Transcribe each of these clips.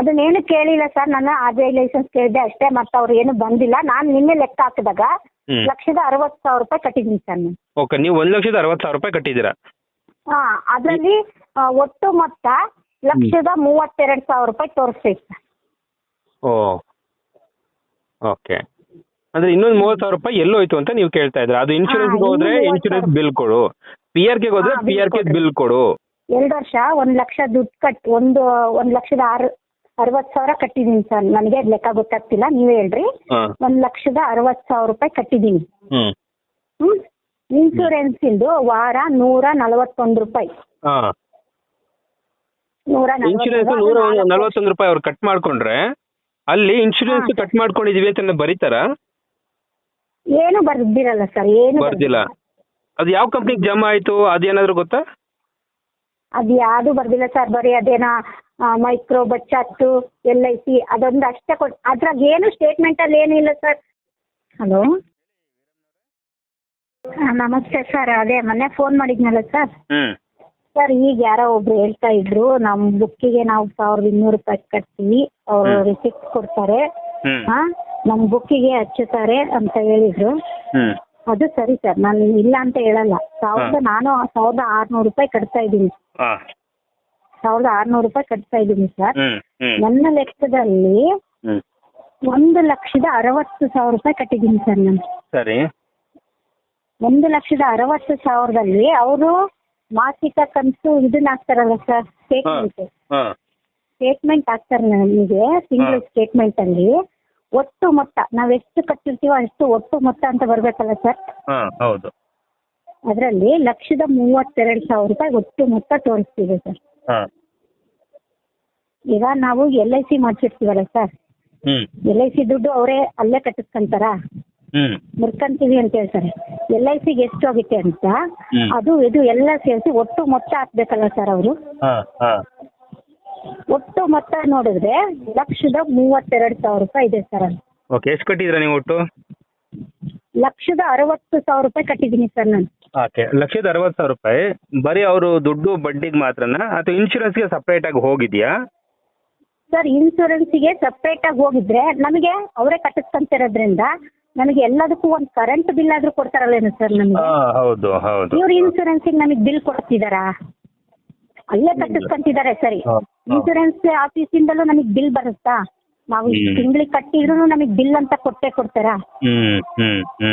ಅದನ್ನೇನು ಕೇಳಿಲ್ಲ ಸರ್ ನಾನು ಆರ್ ಬಿ ಐ ಲೈಸೆನ್ಸ್ ಕೇಳಿದೆ ಅಷ್ಟೇ ಮತ್ತೆ ಅವ್ರು ಏನು ಬಂದಿಲ್ಲ. ನಾನು ನಿನ್ನೆ ಲೆಕ್ಕ ಹಾಕಿದಾಗ ಹ್ಮ್. ಲಕ್ಷದ ಅರವತ್ ಸಾವಿರ ರೂಪಾಯಿ ಕಟ್ಟಿದ್ದೀನಿ ಸರ್ ನಾನು. ಓಕೆ ನೀವು ಒಂದು ಲಕ್ಷದ ಅರವತ್ತು ಸಾವಿರ ರೂಪಾಯಿ ಕಟ್ಟಿದ್ದೀರಾ? ಹಾ ಅದರಲ್ಲಿ ಒಟ್ಟು ಮೊತ್ತ ಲಕ್ಷದ ಮೂವತ್ತೆರಡು ಸಾವಿರ ರೂಪಾಯಿ ತೋರಿಸ್ತೈತೆ ಸರ್ ಓ ಓಕೆ. ಅಂದ್ರೆ ಇನ್ನೊಂದು ಮೂವತ್ತು ಸಾವಿರ ರೂಪಾಯಿ ಎಲ್ಲೋಯ್ತು ಅಂತ ನೀವು ಕೇಳ್ತಾ ಇದ್ರ ಅದು ಇನ್ಶೂರೆನ್ಸ್ಗೆ ಹಾ, ಹೋದ್ರೆ ಇನ್ನೂ ಇನ್ಶೂರೆನ್ಸ್ ಮೂವತ್ತು ಬಿಲ್ ಕೊಡು. ಪಿ ಆರ್ ಕೆಗೆ ಹೋದ್ರೆ ಹಾ, P bill R K. Bill ಕೊಡು. ಎರಡು ವರ್ಷ ಒಂದು ಲಕ್ಷ ದುಡ್ಡು ಕಟ್ ಒಂದು ಒಂದು ಲಕ್ಷದ ಆರು ಅರವತ್ತು ಸಾವಿರ ಕಟ್ಟಿದೀನಿ ಸರ್. ನನಗೆ ಅದ್ ಲೆಕ್ಕ ಗೊತ್ತಾಗ್ತಿಲ್ಲ. ನೀವೇ ಹೇಳ್ರಿ. ಒಂದ್ ಒಂದು ಲಕ್ಷದ ಅರವತ್ ಸಾವಿರ ರೂಪಾಯಿ ಕಟ್ಟಿದೀನಿ. ಹ್ಮ್. ಇನ್ಶೂರೆನ್ಸ್ ಇಂದು ವಾರ ನೂರ ನಲವತ್ತೊಂದು ರೂಪಾಯಿ. ಹಾ. ನೂರ ಇನ್ಶೂರೆನ್ಸ್ ನಲವತ್ತೊಂದು, ನೂರ ನಲ್ವತ್ತೊಂದು ರೂಪಾಯಿ ಅವ್ರು ಕಟ್ ಮಾಡ್ಕೊಂಡ್ರೆ ಅಲ್ಲಿ ಇನ್ಶೂರೆನ್ಸ್ ಕಟ್ ಮಾಡ್ಕೊಂಡಿದೀವಿ ಅಂತ ಬರೀತಾರ? ಏನು ಬರ್ದಿರಲ್ಲ ಸರ್. ಏನು ಬರ್ದಿಲ್ಲ. ಅದು ಯಾವ ಕಂಪ್ನಿಗೆ ಜಮಾ ಆಯ್ತು? ಅದೇನಾದ್ರು ಗೊತ್ತಾ? ಅದು ಯಾವುದು ಬರ್ದಿಲ್ಲ ಸರ್. ಬರೀ ಅದೇನ ಮೈಕ್ರೋ ಬಚ್ಚಾತ್ತು ಎಲ್ ಐ ಸಿ ಅದೊಂದು ಅಷ್ಟೇ ಕೊಟ್ ಅದ್ರಾಗ ಏನು ಸ್ಟೇಟ್ಮೆಂಟಲ್ಲಿ ಏನಿಲ್ಲ ಸರ್ ಹಲೋ ನಮಸ್ತೆ ಸರ್ ಅದೇ ಮೊನ್ನೆ ಫೋನ್ ಮಾಡಿದ್ನಲ್ಲ ಸರ್ ಹ್ಮ್. ಸರ್ ಈಗ ಯಾರೋ ಒಬ್ರು ಹೇಳ್ತಾ ಇದ್ರು ನಮ್ ಬುಕ್ಕಿಗೆ ನಾವು ಸಾವಿರದ ಇನ್ನೂರು ರೂಪಾಯಿ ಕಟ್ತೀವಿ. ಅವರು. ರಿಸಿಪ್ಟ್ ಕೊಡ್ತಾರೆ. ಹ್ಮ್. ಹಾ ನಮ್ಮ ಬುಕ್ಕಿಗೆ ಹಚ್ಚುತ್ತಾರೆ ಅಂತ ಹೇಳಿದ್ರು. ಹ್ಮ್. ಅದು ಸರಿ ಸರ್ ನಾನು ಇಲ್ಲ ಅಂತ ಹೇಳಲ್ಲ. ಸಾವಿರದ ನಾನು ಸಾವಿರದ ಆರ್ನೂರು ರೂಪಾಯಿ ಕಟ್ತಾ ಇದ್ದೀನಿ. ಹಾ. ಸಾವಿರದ ಆರ್ನೂರು ರೂಪಾಯಿ ಕಟ್ತಾ ಇದ್ದೀನಿ ಸರ್. ನನ್ನ ಲೆಕ್ಕದಲ್ಲಿ ಒಂದು ಲಕ್ಷದ ಅರವತ್ತು ಸಾವಿರ ರೂಪಾಯಿ ಕಟ್ಟಿದ್ದೀನಿ ಸರ್ ನಾನು. ಸರಿ. ಒಂದು ಲಕ್ಷದ ಅರವತ್ತು ಸಾವಿರದಲ್ಲಿ ಅವರು ಮಾಸಿಕ ಕಂತು ಇದನ್ನ ಹಾಕ್ತಾರಲ್ಲ ಸರ್ ಸ್ಟೇಟ್ಮೆಂಟ್ ಸ್ಟೇಟ್ಮೆಂಟ್ ಹಾಕ್ತಾರೆ ನಮಗೆ ತಿಂಗಳ ಸ್ಟೇಟ್ಮೆಂಟ್ ಅಲ್ಲಿ. ಒಟ್ಟು ಮೊತ್ತ ನಾವ್ ಎಷ್ಟು ಕಟ್ಟಿರ್ತೀವೋ ಅಷ್ಟು ಒಟ್ಟು ಮೊತ್ತ ಅಂತ ಬರ್ಬೇಕಲ್ಲ ಸರ್. ಹೌದು. ಅದರಲ್ಲಿ ಲಕ್ಷದ ಮೂವತ್ತೆರಡು ಸಾವಿರ ರೂಪಾಯಿ ಒಟ್ಟು ಮೊತ್ತ ತೋರಿಸ್ತೀವಿ ಸರ್. ಹಾ. ಈಗ ನಾವು ಎಲ್ ಐ ಸಿ ಮಾಡ್ಸಿರ್ತೀವಲ್ಲ ಸರ್? ಹ್ಮ್. ಎಲ್ ಐ ಸಿ ದುಡ್ಡು ಅವರೇ ಅಲ್ಲೇ ಕಟ್ಟಿಸ್ಕೊಂತಾರ? ಹ್ಮ್. ಮುರ್ಕಂತೀವಿ ಅಂತ ಹೇಳ್ತಾರೆ. ಎಲ್ ಐ ಸಿಗೆ ಎಷ್ಟು ಆಗುತ್ತೆ ಅಂತ ಹ್ಮ್. ಅದು ಇದು ಎಲ್ಲ ಸೇರಿಸಿ ಒಟ್ಟು ಮೊತ್ತ ಹಾಕ್ಬೇಕಲ್ಲ ಸರ್ ಅವರು? ಹಾ ಹಾ. ಒಟ್ಟು ಮೊತ್ತ ನೋಡಿದ್ರೆ ಲಕ್ಷದ ಮೂವತ್ತೆರಡು ಸಾವಿರ ರೂಪಾಯಿ ಇದೆ ಸರ್. ಅಲ್ಲಿ ಓಕೆ ಎಷ್ಟು ಕಟ್ಟಿದ್ದೀರಾ ನೀವು ಒಟ್ಟು? ಲಕ್ಷದ ಅರವತ್ತು ಸಾವಿರ ರೂಪಾಯಿ ಕಟ್ಟಿದ್ದೀನಿ ಸರ್ ನಾನು. ಓಕೆ ಲಕ್ಷದ ಅರವತ್ತು ಸಾವಿರ ರೂಪಾಯಿ. ಬರೀ ಅವರು ದುಡ್ಡು ಬಡ್ಡಿಗೆ ಮಾತ್ರನಾ? ಅಥವಾ ಇನ್ಶೂರೆನ್ಸ್ಗೆ ಸಪ್ರೇಟ್ ಆಗಿ ಹೋಗಿದ್ಯಾ? ಸರ್ ಇನ್ಸೂರೆನ್ಸಿಗೆ ಸಪ್ರೇಟ್ ಆಗಿ ಹೋಗಿದ್ರೆ ನಮಗೆ ಅವರೇ ಕಟ್ಟಿಸ್ಕೊಂತಿರೋದ್ರಿಂದ ನಮಗೆ ಎಲ್ಲದಕ್ಕೂ ಒಂದು ಕರೆಂಟ್ ಬಿಲ್ ಆದ್ರೂ ಕೊಡ್ತಾರಲ್ಲೇನು ಸರ್ ನಮಗೆ? ಹೌದು ಹೌದು. ಇವ್ರು ಇನ್ಸೂರೆನ್ಸಿಗೆ ನಮಗೆ ಬಿಲ್ ಕೊಡ್ತಿದಾರಾ? ಅಲ್ಲೇ ಕಟ್ಟಿಸ್ಕೊಂತಿದ್ದಾರೆ ಸರಿ. ಇನ್ಶೂರೆನ್ಸ್ ಆಫೀಸ್ ಇಂದಲೂ ಆಫೀಸಿಂದಲೂ ನಮಗೆ ಬಿಲ್ ಬರುತ್ತಾ? ನಾವು. ತಿಂಗಳಿಗೆ ಕಟ್ಟಿದ್ರು ನಮಗೆ ಬಿಲ್ ಅಂತ ಕೊಟ್ಟೆ ಕೊಡ್ತಾರಾ?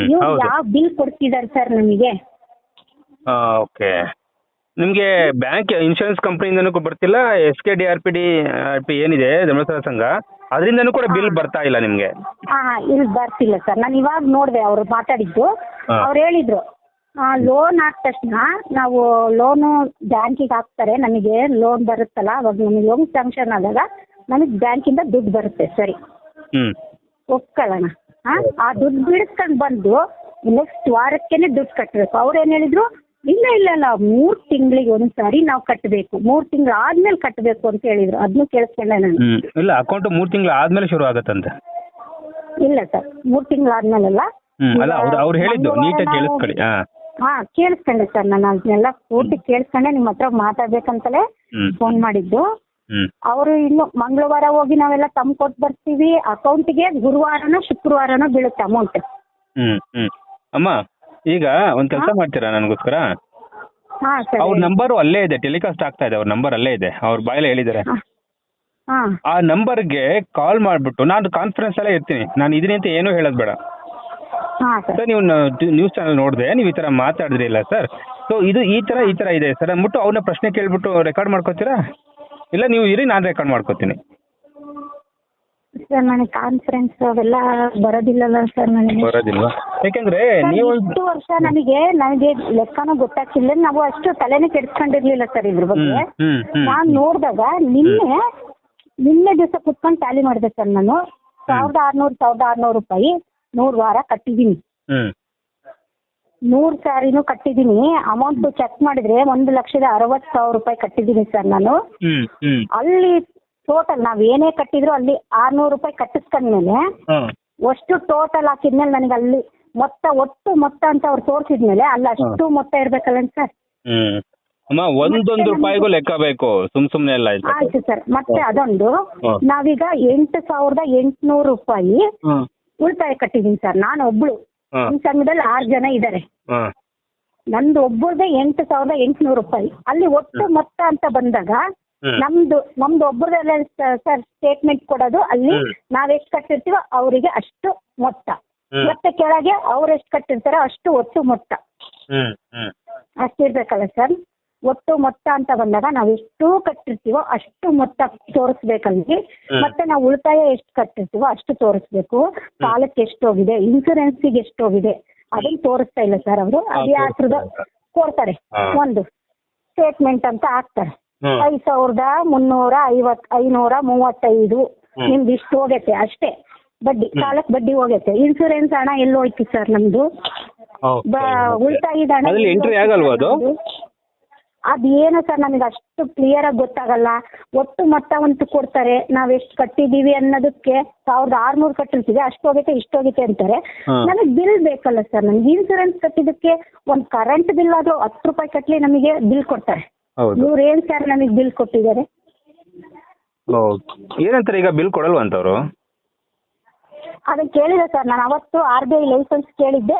ಇವ್ರು ಯಾವ ಬಿಲ್ ಕೊಡ್ತಿದಾರೆ ಸರ್ ನಮಗೆ? ಓಕೆ. ನಿಮಗೆ ಬ್ಯಾಂಕ್ ಇನ್ಶೂರೆನ್ಸ್ ಕಂಪ್ನಿಯಿಂದನೂ ಬರ್ತಿಲ್ಲ S K D R P D P ಏನಿದೆ ಧರ್ಮಸ್ಥಳ ಸಂಘ? ಅದರಿಂದನೂ ಕೂಡ ಬಿಲ್ ಬರ್ತಾ ಇಲ್ಲ ನಿಮಗೆ? ಹಾ ಇಲ್ಲಿ ಬರ್ತಿಲ್ಲ ಸರ್. ನಾನು ಇವಾಗ ನೋಡಿದೆ ಅವ್ರು ಮಾತಾಡಿದ್ದು. ಹಾ. ಅವ್ರು ಹೇಳಿದ್ರು ಲೋನ್ ಆದ ತಕ್ಷಣ ನಾವು ಲೋನು ಬ್ಯಾಂಕಿಗೆ ಹಾಕ್ತಾರೆ ನಮಗೆ ಲೋನ್ ಬರುತ್ತಲ್ಲ ಅವಾಗ ನಮಗೆ ಲೋನ್ ಸ್ಯಾಂಕ್ಷನ್ ಆದಾಗ ನಮಗೆ ಬ್ಯಾಂಕಿಂದ ದುಡ್ಡು ಬರುತ್ತೆ ಸರಿ. ಹ್ಮ್. ಒಪ್ಕೊಳ್ಳೋಣ. ಹಾ ಆ ದುಡ್ಡು ಬಿಡಿಸ್ಕೊಂಡು ಬಂದು ನೆಕ್ಸ್ಟ್ ವಾರಕ್ಕೇನೆ ದುಡ್ಡು ಕಟ್ಟಬೇಕು ಅವ್ರು ಏನು ಹೇಳಿದ್ರು? ಇಲ್ಲ ಇಲ್ಲ ಇಲ್ಲ. ಮೂರ್ ತಿಂಗಳಿಗೆ ಒಂದ್ಸಾರಿ ನಾವು ಕಟ್ಟಬೇಕು ಮೂರ್ ತಿಂಗಳು ಆದ್ಮೇಲೆ ಕಟ್ಟಬೇಕು ಅಂತ ಹೇಳಿದ್ರು. ಅದನ್ನು ಕೇಳಿಸ್ಕೊಂಡೆ ನಾನು. ಹ್ಮ್. ಇಲ್ಲ ಅಕೌಂಟ್ ಮೂರ್ ತಿಂಗಳ ಆದ್ಮೇಲೆ ಶುರು ಆಗತ್ತಂತೆ. ಇಲ್ಲ ಸರ್. ಮೂರ್ ತಿಂಗಳ ಆದ್ಮೇಲೆಲ್ಲ? ಹ್ಮ್. ಅಲ್ಲ ಅವ್ರು ಅವ್ರು ಹೇಳಿದ್ದು ನೀಟಾಗಿ ಕೇಳಿಸ್ಕೊಳ್ಳಿ. ಹಾ. ಹಾ ಕೇಳಿಸ್ಕೊಂಡೆ ಸರ್. ನಾನು ಅದನ್ನೆಲ್ಲ ಪೂರ್ತಿ ಕೇಳಿಸ್ಕೊಂಡೆ. ನಿಮ್ಮ ಹತ್ರ ಮಾತಾಡ್ಬೇಕಂತಲೇ ಹ್ಮ್. ಫೋನ್ ಮಾಡಿದ್ದು. ಹ್ಮ್. ಅವರು ಇನ್ನು ಮಂಗಳವಾರ ಹೋಗಿ ನಾವೆಲ್ಲ ತಮ್ ಕೊಟ್ಟು ಬರ್ತೀವಿ. ಅಕೌಂಟಿಗೆ ಗುರುವಾರನೋ ಶುಕ್ರವಾರನ ಬೀಳುತ್ತೆ ಅಮೌಂಟ್ ಹ್ಮ್ ಹ್ಮ್. ಅಮ್ಮ ಈಗ ಒಂದ್ ಕೆಲಸ ಮಾಡ್ತೀರಾ ನನಗೋಸ್ಕರ? ಹಾ ಸರ್. ಅವ್ರ ನಂಬರ್ ಅಲ್ಲೇ ಇದೆ ಟೆಲಿಕಾಸ್ಟ್ ಆಗ್ತಾ ಇದೆ ಅವ್ರ ನಂಬರ್ ಅಲ್ಲೇ ಇದೆ ಅವ್ರ ಬಾಯಲ್ಲೇ ಹೇಳಿದ್ದಾರೆ. ಹಾ. ಆ ನಂಬರ್ಗೆ ಕಾಲ್ ಮಾಡ್ಬಿಟ್ಟು ನಾನು ಕಾನ್ಫರೆನ್ಸ್ ಅಲ್ಲೇ ಇರ್ತೀನಿ ನಾನು ಇದೀನಿ ಅಂತ ಏನು ಹೇಳೋದು ಬೇಡ. ಹಾ ಸರ್. ಸರ್ ನೀವು ನ್ಯೂಸ್ ಚಾನಲ್ ನೋಡಿದೆ ನೀವು ಈ ತರ ಮಾತಾಡಿದ್ರಿ ಇಲ್ಲ ಸರ್. ಸೊ ಇದು ಈ ತರ ಈ ತರ ಇದೆ ಸರ್. ಅಂದ್ಬಿಟ್ಟು ಅವ್ರನ್ನ ಪ್ರಶ್ನೆ ಕೇಳ್ಬಿಟ್ಟು ರೆಕಾರ್ಡ್ ಮಾಡ್ಕೋತೀರಾ? ಇಲ್ಲ ನೀವು ಇರಿ ನಾನು ರೆಕಾರ್ಡ್ ಮಾಡ್ಕೊತೀನಿ. ಸರ್ ನನಗೆ ಕಾನ್ಫರೆನ್ಸ್ ಅವೆಲ್ಲ ಬರೋದಿಲ್ಲಲ್ಲ ಸರ್ ನನಗೆ. ಬರೋದಿಲ್ಲ. ಯಾಕೆಂದ್ರೆ ನೀವು ಇಷ್ಟು ವರ್ಷ ನನಗೆ ನನಗೆ ಲೆಕ್ಕನೂ ಗೊತ್ತಾಗ್ತಿಲ್ಲ. ನಾವು ಅಷ್ಟು ತಲೆನೇ ಕೆಡಿಸ್ಕೊಂಡಿರ್ಲಿಲ್ಲ ಸರ್ ಇದ್ರ ಬಗ್ಗೆ. ಹ್ಮ್ ಹ್ಮ್ ನಾನ್ ನೋಡಿದಾಗ ನಿನ್ನೆ ನಿನ್ನೆ ದಿವಸ ಕುತ್ಕೊಂಡು ಟ್ಯಾಲಿ ಮಾಡಿದೆ ಸರ್ ನಾನು. ಸಾವಿರದ ಆರ್ನೂರು ಸಾವಿರದ ಆರ್ನೂರು ರೂಪಾಯಿ ನೂರು ವಾರ ಕಟ್ಟಿದ್ದೀನಿ. ಹ್ಮ್. ನೂರು ಸಾರಿನೂ ಕಟ್ಟಿದ್ದೀನಿ. ಅಮೌಂಟ್ ಚೆಕ್ ಮಾಡಿದ್ರೆ ಒಂದು ಲಕ್ಷದ ಅರವತ್ತು ಸಾವಿರ ರೂಪಾಯಿ ಕಟ್ಟಿದ್ದೀನಿ ಸರ್ ನಾನು. ಹ್ಮ್ ಹ್ಮ್. ಅಲ್ಲಿ ಟೋಟಲ್ ನಾವ್ ಏನೇ ಕಟ್ಟಿದ್ರು ಅಲ್ಲಿ ಆರ್ನೂರು ರೂಪಾಯಿ ಕಟ್ಟಿಸ್ಕೊಂಡ್ಮೇಲೆ ಮೇಲೆ ಅಷ್ಟು ಟೋಟಲ್ ಹಾಕಿದ್ಮೇಲೆ ನನಗೆ ಅಲ್ಲಿ ಮೊತ್ತ ಒಟ್ಟು ಮೊತ್ತ ಅಂತ ಅವ್ರು ತೋರಿಸಿದ್ಮೇಲೆ ಅಲ್ಲಿ ಅಷ್ಟು ಮೊತ್ತ ಇರ್ಬೇಕಲ್ಲ ಸರ್ ಹ್ಮ್. ಅಮ್ಮ ಒಂದೊಂದು ರೂಪಾಯಿಗೂ ಲೆಕ್ಕ ಬೇಕು. ಸುಮ್ ಸುಮ್ನೆ ಎಲ್ಲ ಆಯ್ತು. ಆಯ್ತು ಸರ್. ಮತ್ತೆ ಅದೊಂದು ಹ್ಮ್. ನಾವೀಗ ಎಂಟು ಸಾವಿರದ ಎಂಟುನೂರು ರೂಪಾಯಿ ಹ್ಮ್. ಉಳಿತಾಯ ಕಟ್ಟಿದೀನಿ ಸರ್. ನಾನು ಒಬ್ಳು. ಹ್ಮ್. ಈ ಸಂಘದಲ್ಲಿ ಆರು ಜನ ಇದ್ದಾರೆ ಹ್ಮ್. ನಂದು ಒಬ್ಬರದೇ ಎಂಟು ಸಾವಿರದ ಎಂಟುನೂರು ರೂಪಾಯಿ. ಅಲ್ಲಿ ಒಟ್ಟು ಮೊತ್ತ ಅಂತ ಬಂದಾಗ. ನಮ್ದು ನಮ್ದು ಒಬ್ಬರದಲ್ಲ ಸರ್ ಸ್ಟೇಟ್ಮೆಂಟ್ ಕೊಡೋದು ಅಲ್ಲಿ ನಾವೆಷ್ಟು ನಾವ್ ಎಷ್ಟು ಕಟ್ಟಿರ್ತೀವೋ ಅವರಿಗೆ ಅಷ್ಟು ಮೊತ್ತ. ಮತ್ತೆ ಕೆಳಗೆ ಅವ್ರು ಎಷ್ಟು ಕಟ್ಟಿರ್ತಾರೋ ಅಷ್ಟು ಒಟ್ಟು ಮೊತ್ತ. ಅಷ್ಟಿರ್ಬೇಕಲ್ಲ ಸರ್? ಒಟ್ಟು ಮೊತ್ತ ಅಂತ ಬಂದಾಗ ನಾವು ಎಷ್ಟು ಕಟ್ಟಿರ್ತೀವೋ ಅಷ್ಟು ಮೊತ್ತ ತೋರಿಸ್ಬೇಕಲ್ಲಿ. ಮತ್ತೆ ನಾವು ಉಳಿತಾಯ ಎಷ್ಟು ಕಟ್ಟಿರ್ತೀವೋ ಅಷ್ಟು ತೋರಿಸ್ಬೇಕು. ಸಾಲಕ್ಕೆ ಎಷ್ಟು ಹೋಗಿದೆ ಇನ್ಸೂರೆನ್ಸಿಗೆ ಎಷ್ಟು ಹೋಗಿದೆ ಅದನ್ನ ತೋರಿಸ್ತಾ ಇಲ್ಲ ಸರ್ ಅವರು. ಅದ್ಯಾತ್ರದ ಅದು ಕೊಡ್ತಾರೆ. ಒಂದು ಸ್ಟೇಟ್ಮೆಂಟ್ ಅಂತ ಹಾಕ್ತಾರೆ. ಐದ್ ಸಾವಿರದ ಮುನ್ನೂರ ಐವತ್ ಐನೂರ ಮೂವತ್ತೈದು. ನಿಮ್ದು ಇಷ್ಟು ಹೋಗೈತೆ ಅಷ್ಟೇ. ಬಡ್ಡಿ ಸಾಲಕ್ ಬಡ್ಡಿ ಹೋಗೈತೆ. ಇನ್ಸೂರೆನ್ಸ್ ಹಣ ಎಲ್ಲಿ ಹೋಯ್ತು ಸರ್ ನಮ್ದು. ಉಳಿತಾಯದ ಹಣ ಅದು? ಅದೇನು ಸರ್ ನಮಗೆ ಅಷ್ಟು ಕ್ಲಿಯರ್ ಆಗಿ ಗೊತ್ತಾಗಲ್ಲ. ಒಟ್ಟು ಮೊತ್ತ ಒಂದು ಕೊಡ್ತಾರೆ. ನಾವ್ ಎಷ್ಟು ಕಟ್ಟಿದೀವಿ ಅನ್ನೋದಕ್ಕೆ ಸಾವಿರದ ಆರ್ನೂರು ಕಟ್ಟಿರ್ತೀವಿ. ಅಷ್ಟು ಹೋಗೈತೆ ಇಷ್ಟು ಹೋಗೈತೆ ಅಂತಾರೆ. ನಮಗೆ ಬಿಲ್ ಬೇಕಲ್ಲ ಸರ್? ನಮ್ಗೆ ಇನ್ಸೂರೆನ್ಸ್ ಕಟ್ಟಿದಕ್ಕೆ ಒಂದು ಕರೆಂಟ್ ಬಿಲ್ ಆದ್ರೂ ಹತ್ತು ರೂಪಾಯಿ ಕಟ್ಲಿ ನಮಗೆ ಬಿಲ್ ಕೊಡ್ತಾರೆ. ಹೌದು. ಇವ್ರು ಏನ್ ಸರ್ ನನಗೆ ಬಿಲ್ ಕೊಟ್ಟಿದ್ದಾರೆ. ಏನಂತಾರೆ ಈಗ ಬಿಲ್ ಕೊಡಲ್ವಂತವ್ರು ಅದನ್ನ ಕೇಳಿದೆ ಸರ್ ನಾನು ಅವತ್ತು ಆರ್ ಬಿ ಐ ಲೈಸೆನ್ಸ್ ಕೇಳಿದ್ದೆ.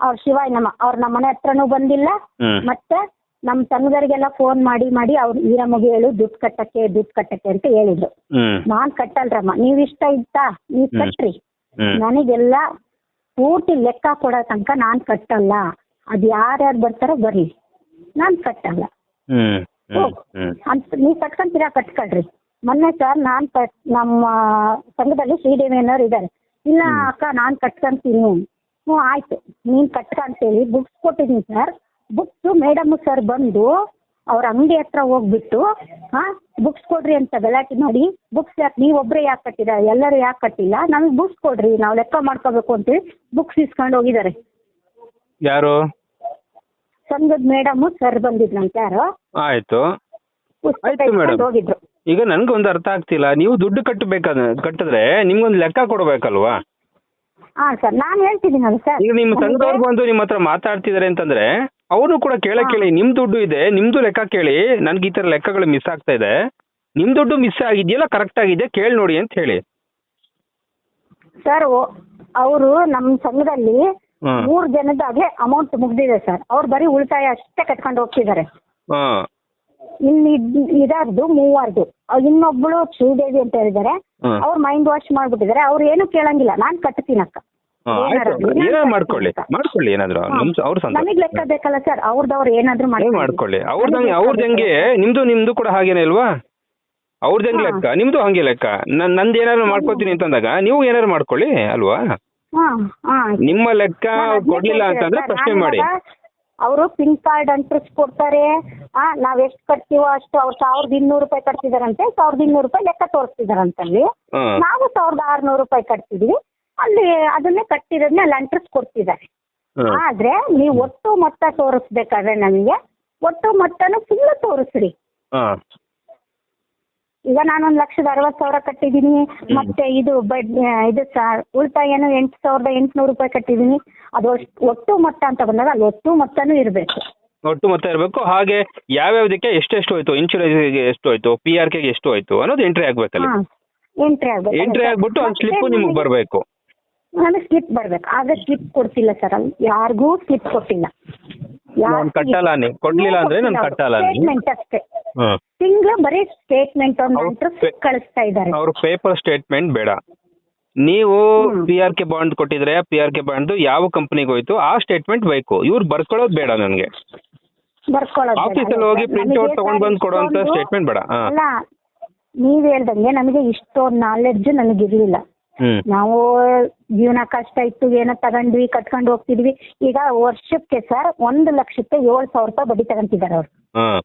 ಅವ್ರ ಶಿವಾಯ್ ನಮ್ಮ ಅವ್ರ ನಮ್ಮ ಮನೆ ಹತ್ರನೂ ಬಂದಿಲ್ಲ. ಹ್ಮ್. ಮತ್ತೆ ನಮ್ಮ ಸಂಘದವರಿಗೆಲ್ಲ ಫೋನ್ ಮಾಡಿ ಮಾಡಿ ಅವ್ರು ಈರಮ್ಮಗೆ ಹೇಳು ದುಡ್ಡು ಕಟ್ಟಕ್ಕೆ ದುಡ್ಡು ಕಟ್ಟಕ್ಕೆ ಅಂತ ಹೇಳಿದ್ರು. ಹ್ಮ್. ನಾನ್ ಕಟ್ಟಲ್ರಮ್ಮ ನೀವ್ ಇಷ್ಟ ಇತ್ತಾ? ನೀವ್ ಕಟ್ಟ್ರಿ ಕಟ್ರಿ. ಹ್ಮ್. ನನಗೆಲ್ಲ ಪೂರ್ತಿ ಲೆಕ್ಕ ಕೊಡೋ ತನಕ ನಾನ್ ಕಟ್ಟಲ್ಲ. ಅದ್ ಯಾರ್ಯಾರು ಬರ್ತಾರೋ ಬರ್ಲಿ. ನಾನ್ ಕಟ್ಟಲ್ಲ. ಹ್ಮ್ ಹ್ಮ್ ಹ್ಮ್. ಅಂತ ನೀವು ಕಟ್ಕೊಂತೀರಾ ಕಟ್ಕೊಳ್ರಿ. ಮೊನ್ನೆ ಸರ್ ನಾನ್ ನಮ್ಮ ಸಂಘದಲ್ಲಿ ಶ್ರೀದೇವಿ ಅನ್ನೋರು ಇದ್ದಾರೆ ಇಲ್ಲ ಅಕ್ಕ ನಾನ್ ಕಟ್ಕೊಂತೀನಿ. ಹ್ಞೂ ಆಯ್ತು. ನೀನ್ ಕಟ್ಕ ಅಂತೇಳಿ ಬುಕ್ಸ್ ಕೊಟ್ಟಿದ್ದೀನಿ ಸರ್. ಬುಕ್ಸ್ ಮೇಡಮ್ ಸರ್ ಬಂದು ಅವ್ರ ಅಂಗಡಿ ಹತ್ರ ಹೋಗ್ಬಿಟ್ಟು ಹಾ ಬುಕ್ಸ್ ಕೊಡ್ರಿ ಅಂತ ಗಲಾಟೆ ಮಾಡಿ ಬುಕ್ಸ್ ಯಾಕೆ ನೀವ್ ಒಬ್ರೇ ಯಾಕೆ ಕಟ್ಟಿದ ಎಲ್ಲರೂ ಯಾಕೆ ಕಟ್ಟಿಲ್ಲ ನಮಗೆ ಬುಕ್ಸ್ ಕೊಡ್ರಿ ನಾವು ಲೆಕ್ಕ ಮಾಡ್ಕೋಬೇಕು ಅಂತೇಳಿ ಬುಕ್ಸ್ ಇಸ್ಕೊಂಡು ಹೋಗಿದ್ದಾರೆ. ಯಾರು? ಸಂಘದ ಮೇಡಮ್ ಸರ್ ಬಂದಿದ್ರಂತೆ ಯಾರು? ಆಯ್ತು. ಪುಸ್ತಕ ಆಯ್ತು ಇಸ್ಕೊಂಡು madam. ಹೋಗಿದ್ರು. ಈಗ ನನ್ಗೊಂದು ಅರ್ಥ ಆಗ್ತಿಲ್ಲ. ನೀವು ದುಡ್ಡು ಕಟ್ಟಬೇಕಾದ ಕಟ್ಟಿದ್ರೆ ನಿಮ್ಗೊಂದು ಲೆಕ್ಕ ಕೊಡ್ಬೇಕಲ್ವಾ? ಹಾ ಸರ್ ನಾನು ಹೇಳ್ತಿದ್ದೀನಲ್ಲ ಸರ್ ಈಗ ನಿಮ್ಮ ಸಂಘದವ್ರು ಬಂದು ನಿಮ್ಮ ಹತ್ರ ಮಾತಾಡ್ತಿದಾರೆ ಅಂತಂದ್ರೆ ಅವರು ಕೂಡ ಕೇಳಕ್ ಕೇಳಿ ನಿಮ್ ದುಡ್ಡು ಇದೆ ನಿಮ್ದು ಲೆಕ್ಕ ಕೇಳಿ ನನ್ಗೆ ಈ ತರ ಲೆಕ್ಕಗಳು ಮಿಸ್ ಆಗ್ತಾ ಇದೆ ನಿಮ್ ದುಡ್ಡು ಮಿಸ್ ಆಗಿದೆಯಲ್ಲ ಕರೆಕ್ಟ್ ಆಗಿದೆ ಕೇಳಿ ನೋಡಿ ಅಂತ ಹೇಳಿ. ಸರ್ ಅವರು ನಮ್ಮ ಸಂಘದಲ್ಲಿ ಮೂರ್ ಜನದಾಗೆ ಅಮೌಂಟ್ ಮುಗ್ದಿದೆ ಸರ್ ಅವ್ರು ಬರೀ ಉಳಿತಾಯ ಅಷ್ಟೇ ಕಟ್ಕೊಂಡು ಹೋಗ್ತಿದ್ದಾರೆ. ಹಾ. ಇನ್ನು ಇದ್- ಇದಾರ್ದು ಮೂವಾರ್ದು. ಇನ್ನೊಬ್ಳು ಶ್ರೀದೇವಿ ಅಂತ ಹೇಳಿದ್ದಾರೆ. ಹ್ಮ್. ಅವ್ರು ಮೈಂಡ್ ವಾಶ್ ಮಾಡ್ಬಿಟ್ಟಿದ್ದಾರೆ. ಅವ್ರು ಏನು ಕೇಳಂಗಿಲ್ಲ. ನಾನ್ ಕಟ್ತೀನಿ ಅಕ್ಕ. ಮಾಡ್ಕೊಳ್ಳಿ. ಮಾಡ್ಕೊಳ್ಳಿ ಏನಾದ್ರು. ನಮಗ್ ಲೆಕ್ಕ ಬೇಕಲ್ಲ ಸರ್ ಅವ್ರದವ್ರು ಏನಾದ್ರು ಏನ್ ಮಾಡ್ಕೊಳ್ಳಿ. ಅವ್ರದಂಗೆ ನಮಗ್ ಅವ್ರದಂಗೆ ನಿಮ್ದು ನಿಮ್ದು ಕೂಡ ಹಾಗೇನೆ ಅಲ್ವಾ? ಅವ್ರದಂಗೆ ಹಾ. ಲೆಕ್ಕ. ನಿಮ್ದು ಹಂಗೆ ಲೆಕ್ಕ. ನಂದ್ ನಂದು ಏನಾದ್ರು ಮಾಡ್ಕೊತೀನಿ ಅಂತಂದಾಗ ನೀವು ಏನಾದ್ರು ಮಾಡ್ಕೊಳ್ಳಿ ಅಲ್ವಾ? ನಿಮ್ಮ ಲೆಕ್ಕ ಅವ್ರು ಕೊಡ್ಲಿಲ್ಲ ಅಂತಂದ್ರೆ. ಪ್ರಶ್ನೆ ಮಾಡಿ. ಅವರು ಪಿನ್ ಕಾರ್ಡ್ ಅಂಟ್ರಿಸ್ ಕೊಡ್ತಾರೆ ಆ ನಾವ್ ಎಷ್ಟು ಕಟ್ತೀವೋ ಅಷ್ಟು ಅವ್ರು ಸಾವಿರದ ಇನ್ನೂರು ರೂಪಾಯಿ ಕಟ್ತಿದಾರಂತೆ ಸಾವಿರದ ಇನ್ನೂರು ರೂಪಾಯಿ ಲೆಕ್ಕ ತೋರಿಸ್ತಿದಾರಂತಲ್ಲಿ ನಾವು ಸಾವಿರದ ಆರ್ನೂರು ರೂಪಾಯಿ ಕಟ್ತಿದ್ವಿ ಅಲ್ಲಿ ಅದನ್ನೇ ಕಟ್ಟಿರೋದನ್ನ ಅಲ್ಲಿ ಅಂಟ್ರಿಸ್ ಕೊಡ್ತಿದ್ದಾರೆ. ಆದ್ರೆ ನೀವು ಒಟ್ಟು ಮೊತ್ತ ತೋರಿಸ್ಬೇಕಾದ್ರೆ ನಮಗೆ ಒಟ್ಟು ಮೊತ್ತನು ಫುಲ್ ತೋರಿಸ್ರಿ. ಈಗ ನಾನೊಂದ್ ಲಕ್ಷದ ಅರವತ್ ಸಾವಿರ ಕಟ್ಟಿದೀನಿ ಮತ್ತೆ ಇದು ಬಡ್ಡಿ ಇದು ಸ- ಉಳಿತಾಯನು ಎಂಟು ಸಾವಿರದ ಎಂಟುನೂರು ರೂಪಾಯಿ ಕಟ್ಟಿದೀನಿ ಅದು ಅಷ್ಟ್- ಒಟ್ಟು ಮೊತ್ತ ಅಂತ ಬಂದಾಗ ಅಲ್ಲಿ ಒಟ್ಟು ಮೊತ್ತನೂ ಇರಬೇಕು. ಒಟ್ಟು ಮೊತ್ತ ಇರಬೇಕು. ಹಾಗೆ ಯಾವ್ಯಾವ್ದಕ್ಕೆ ಎಷ್ಟೆಷ್ಟು ಹೋಯ್ತು? ಇನ್ಶೂರೆನ್ಸ್ಗೆ ಎಷ್ಟು ಹೋಯ್ತು? ಪಿ ಆರ್ ಕೆಗೆ ಎಷ್ಟು ಹೋಯ್ತು? ಅನ್ನೋದು ಎಂಟ್ರಿ ಆಗ್ಬೇಕಲ್ಲ. ಎಂಟ್ರಿ ಆಗ್ಬೇಕು. ಎಂಟ್ರಿ ಆಗ್ಬಿಟ್ಟು ಒಂದು ಸ್ಲಿಪ್ ನಿಮ್ಗೆ ಬರಬೇಕು. ನಾನು ಸ್ಲಿಪ್ ಬರ್ಬೇಕು. ಆಗ ಸ್ಲಿಪ್ ಕೊಡ್ತಿಲ್ಲ ಸರ್ ಅಲ್ಲಿ. ಯಾರಿಗೂ ಸ್ಲಿಪ್ ಕೊಟ್ಟಿಲ್ಲ. ನಾನ್ ಕಟ್ಟಲ್ಲ ನೀ ಕೊಡ್ಲಿಲ್ಲ ಅಂದ್ರೆ ನಾನು ಕಟ್ಟಲ್ಲ ನೀ ಸ್ಟೇಟ್ಮೆಂಟ್ ಅಷ್ಟೇ. ಹ್ಮ್ ತಿಂಗಳು ಬರೀ ಸ್ಟೇಟ್ಮೆಂಟ್ ಅವ್ರು ಪೇ- ಕಳಿಸ್ತಾ ಇದ್ದಾರೆ. ಅವ್ರ ಪೇಪರ್ ಸ್ಟೇಟ್ಮೆಂಟ್ ಬೇಡ. ನೀವು ಹ್ಮ್. ಪಿ ಆರ್ ಕೆ ಬಾಂಡ್ ಕೊಟ್ಟಿದ್ರೆ ಪಿ ಆರ್ ಕೆ ಬಾಂಡ್ ಯಾವ ಕಂಪನಿಗೆ ಹೋಯ್ತು ಆ ಸ್ಟೇಟ್ಮೆಂಟ್ ಬೇಕು. ಇವ್ರು ಬರ್ಕೊಳ್ಳೋದು ಬೇಡ ನನಗೆ. ಬರ್ಕೊಳ್ಳೋದು ಬೇಡ. ಆಫೀಸಲ್ಲಿ ಹೋಗಿ ಪ್ರಿಂಟ್ ಔಟ್ ತಗೊಂಡ್ ಬಂದು ಕೊಡುವಂತ ಸ್ಟೇಟ್ಮೆಂಟ್ ಬೇಡ. ಹಾ. ಅಲ್ಲ ನೀವ್ ಹೇಳ್ದಂಗೆ ನಮಗೆ ಇಷ್ಟೊಂದು ನಾಲೆಡ್ಜ್ ನನಗಿರ್ಲಿಲ್ಲ ಹ್ಮ್. ನಾವು ಜೀವನ ಕಷ್ಟ ಇತ್ತು ಏನೋ ತಗೊಂಡ್ವಿ ಕಟ್ಕೊಂಡು ಹೋಗ್ತಿದ್ವಿ. ಈಗ ವರ್ಷಕ್ಕೆ ಸರ್ ಒಂದು ಲಕ್ಷಕ್ಕೆ ಏಳು ಸಾವಿರ ರೂಪಾಯಿ ಬಡ್ಡಿ ತಗೊಂತಿದ್ದಾರೆ ಅವ್ರು. ಏಳ್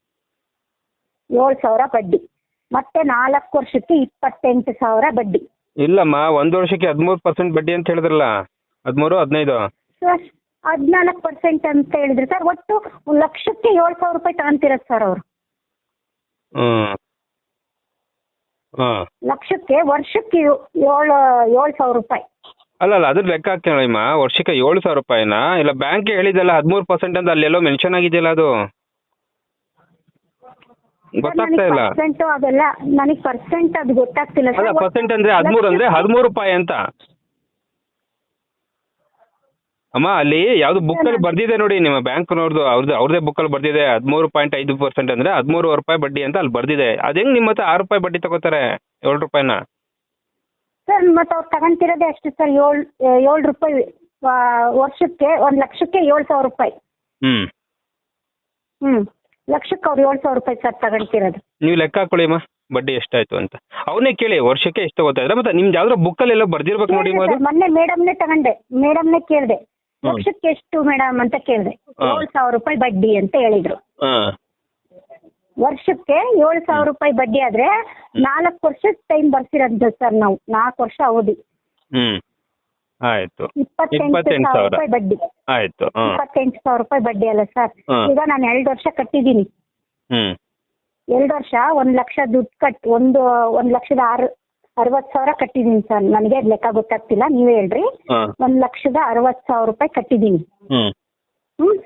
ಏಳು ಸಾವಿರ ಬಡ್ಡಿ. ಮತ್ತೆ ನಾಲ್ಕು ವರ್ಷಕ್ಕೆ ಇಪ್ಪತ್ತೆಂಟು ಸಾವಿರ ಬಡ್ಡಿ. ಇಲ್ಲಮ್ಮ ಒಂದ್ ವರ್ಷಕ್ಕೆ ಹದಿಮೂರು ಪರ್ಸೆಂಟ್ ಬಡ್ಡಿ ಅಂತ ಹೇಳಿದ್ರಲ್ಲ? ಹದಿಮೂರು ಹದಿನೈದು? ಸರ್ ಹದಿನಾಲ್ಕು ಪರ್ಸೆಂಟ್ ಅಂತ ಹೇಳಿದ್ರು. ಸರ್ ಒಟ್ಟು ಲಕ್ಷಕ್ಕೆ ಏಳ್ ಸಾವಿರ ರೂಪಾಯಿ ತಗೊಂತಿರೋದು ಸರ್ ಅವರು. ಹ್ಮ್. ಲಕ್ಷಕ್ಕೆ ವರ್ಷಕ್ಕೆ ಏಳು ಏಳು ಸಾವಿರ ರೂಪಾಯಿ. ಅಲ್ಲ ಅಲ್ಲ ಅದ್ರ ಲೆಕ್ಕ ಹಾಕ್ತೀನಮ್ಮ ವರ್ಷಕ್ಕೆ ಏಳು ಸಾವಿರ ರೂಪಾಯಿನ? ಇಲ್ಲ ಬ್ಯಾಂಕ್ ಹೇಳಿದಲ್ಲ ಹದಿಮೂರು ಪರ್ಸೆಂಟ್ ಅಂತ ಅಲ್ಲೆಲ್ಲೋ ಮೆನ್ಷನ್ ಆಗಿದೆಯಲ್ಲ ಅದು? ಗೊತ್ತಾಗ್ತಾ ಇಲ್ಲ. ಪರ್ಸೆಂಟ್ ಅದೆಲ್ಲ ನನಗೆ ಪರ್ಸೆಂಟ್ ಅದು ಗೊತ್ತಾಗ್ತಿಲ್ಲ. ಅಲ್ಲ ಸರ್ ಪರ್ಸೆಂಟ್ ಅಂದ್ರೆ ಹದಿಮೂರು ಅಂದ್ರೆ ಹದಿಮೂರು ರೂಪಾಯಿ ಅಂತ. ಅಮ್ಮ ಅಲ್ಲಿ ಯಾವ್ದು ಬುಕ್ಕಲ್ಲಿ ಬರ್ದಿದೆ ನೋಡಿ ನಿಮ್ಮ ಬ್ಯಾಂಕ್ನವ್ರದ್ದು ಅವ್ರದ್ದು ಅವ್ರದೇ ಬುಕ್ಕಲ್ಲಿ ಬರ್ದಿದೆ ಹದಿಮೂರು ಪಾಯಿಂಟ್ ಐದು ಪರ್ಸೆಂಟ್ ಅಂದ್ರೆ ಹದಿಮೂರು ರೂಪಾಯಿ ಬಡ್ಡಿ ಅಂತ ಅಲ್ಲಿ ಬರ್ದಿದೆ. ಅದ್ ಹೆಂಗ್ ನಿಮ್ಮ ಹತ್ರ ಆರು ರೂಪಾಯಿ ಬಡ್ಡಿ ತಗೋತಾರೆ ಏಳು ರೂಪಾಯಿನ? ಸರ್ ಮತ್ತೆ ಅವ್ರು ತಗೊಂತಿರೋದೇ ಅಷ್ಟು ಸರ್ ಏಳು ಏಳು ರೂಪಾಯಿ ಆ, ವರ್ಷಕ್ಕೆ ಒಂದು ಲಕ್ಷಕ್ಕೆ ಏಳು ಸಾವಿರ ರೂಪಾಯಿ. ಹ್ಮ್. ಹ್ಮ್. ಲಕ್ಷಕ್ಕೆ ಅವ್ರು ಏಳು ಸಾವಿರ ರೂಪಾಯಿ ಸರ್ ತಗೊಂತಿರೋದು. ನೀವು ಲೆಕ್ಕ ಹಾಕೊಳ್ಳಿ ಅಮ್ಮ ಬಡ್ಡಿ ಎಷ್ಟಾಯ್ತು ಅಂತ. ಅವನೇ ಕೇಳಿ ವರ್ಷಕ್ಕೆ ಎಷ್ಟು ತಗೋತಾ ಇದ್ರೆ ಮತ್ತೆ ನಿಮ್ದು ಯಾವ್ದಾರ ಬುಕ್ಕಲ್ಲಿ ಎಲ್ಲ ಬರ್ದಿರ್ಬೇಕು ನೋಡಿ ಅದು ಮೊನ್ನೆ ಮೇಡಮ್ನೇ ತಗೊಂಡೆ ಮೇಡಮ್ನೇ ಕೇಳಿದೆ. ಲಕ್ಷಕ್ಕೆ ಎಷ್ಟು ಮೇಡಮ್ ಅಂತ ಕೇಳಿದೆ. ಏಳು ಸಾವಿರ ರೂಪಾಯಿ ಬಡ್ಡಿ ಅಂತ ಹೇಳಿದ್ರು. ವರ್ಷಕ್ಕೆ ವರ್ಷಕ್ಕೆ ಏಳು ಸಾವಿರ ರೂಪಾಯಿ ಬಡ್ಡಿ ಆದ್ರೆ ನಾಲ್ಕು ವರ್ಷದ ಟೈಮ್ ಬರ್ಸಿರೋದು ಸರ್ ನಾವು. ನಾಲ್ಕು ವರ್ಷ ಅವಧಿ. ಹ್ಮ್. ಆಯ್ತು. ಇಪ್ಪತ್ತೆಂಟು ಸಾವಿರ. ರೂಪಾಯಿ ಬಡ್ಡಿ. ಆಯ್ತು. ಇಪ್ಪತ್ತೆಂಟು ಸಾವಿರ ರೂಪಾಯಿ ಬಡ್ಡಿ ಅಲ್ಲ ಸರ್ ಈಗ ನಾನು ಎರಡು ವರ್ಷ ಕಟ್ಟಿದ್ದೀನಿ. ಎರಡು ವರ್ಷ ಒಂದ್ ಲಕ್ಷ ದುಡ್ಡು ಕಟ್ ಒಂದು ಒಂದ್ ಲಕ್ಷದ ಆರು ಅರವತ್ತು ಸಾವಿರ ಕಟ್ಟಿದೀನಿ ಸರ್. ನನಗೆ ಅದ್ ಲೆಕ್ಕ ಗೊತ್ತಾಗ್ತಿಲ್ಲ. ನೀವೇ ಹೇಳ್ರಿ. ಹಾಂ. ಒಂದ್ ಲಕ್ಷದ ಅರವತ್ ಸಾವಿರ ರೂಪಾಯಿ ಕಟ್ಟಿದೀನಿ. ಹ್ಮ್. ಹ್ಮ್.